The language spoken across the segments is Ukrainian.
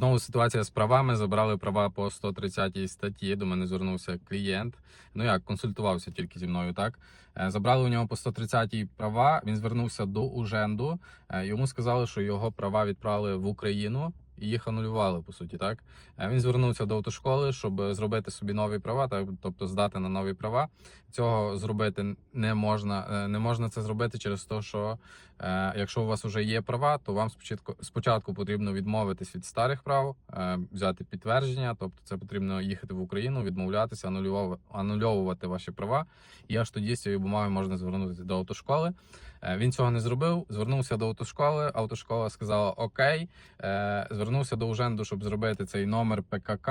Знову ситуація з правами. Забрали права по 130 статті. До мене звернувся клієнт. Ну як консультувався тільки зі мною, так Е, забрали у нього по 130 права. Він звернувся до Уженду. Е, Йому сказали, що його права відправили в Україну. І їх анулювали по суті, так Е, він звернувся до автошколи, щоб зробити собі нові права, так тобто здати на нові права. Цього зробити не можна. Е, Не можна це зробити через те, що е, якщо у вас вже є права, то вам спочатку спочатку потрібно відмовитись від старих прав, взяти підтвердження. Тобто, це потрібно їхати в Україну, відмовлятися, анульовувати ваші права. І аж тоді з цією бумагою можна звернутися до автошколи. Е, Він цього не зробив. Звернувся до автошколи. Автошкола сказала Окей. Е, Звернувся до Уженду, щоб зробити цей номер ПКК.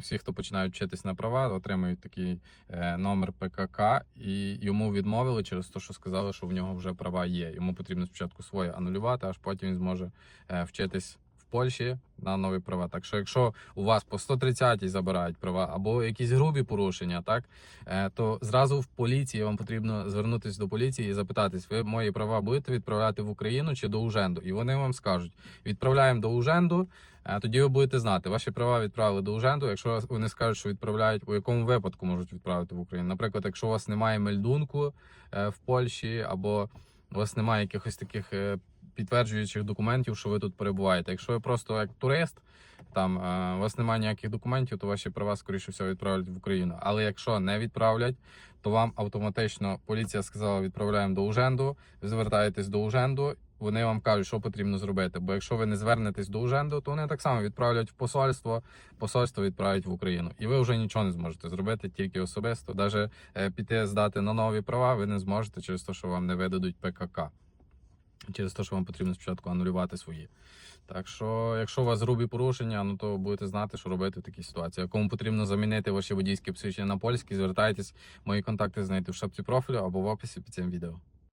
Всі, хто починають вчитись на права, отримують такий е, номер ПКК, і йому відмовили через те, що сказали, що в нього вже права є. Йому потрібно спочатку своє анулювати, аж потім він зможе вчитись Польщі на нові права. Так що, якщо у вас по 130 забирають права або якісь грубі порушення, так е, то зразу в поліції вам потрібно звернутися до поліції і запитатись, ви мої права будете відправляти в Україну чи до Уженду? І вони вам скажуть: відправляємо до Уженду. е, Тоді ви будете знати, ваші права відправили до Уженду. Якщо вони скажуть, що відправляють, у якому випадку можуть відправити в Україну. Наприклад, якщо у вас немає мельдунку е, в Польщі, або у вас немає якихось таких підтверджуючих документів, що ви тут перебуваєте. Якщо ви просто як турист, там е, у вас немає ніяких документів, то ваші права скоріше всього відправлять в Україну. Але якщо не відправлять, то вам автоматично поліція сказала, відправляємо до Уженду. Ви звертаєтесь до Уженду. Вони вам кажуть, що потрібно зробити. Бо якщо ви не звернетесь до Уженду, то вони так само відправлять в посольство, посольство відправить в Україну, і ви вже нічого не зможете зробити тільки особисто. Навіть піти здати на нові права, ви не зможете через те, що вам не видадуть ПКК. Через те, що вам потрібно спочатку анулювати свої. Так що, якщо у вас грубі порушення, ну то будете знати, що робити в такій ситуації. Кому потрібно замінити ваші водійські посвідчення на польські, звертайтесь. Мої контакти знайдете в шапці профілю або в описі під цим відео.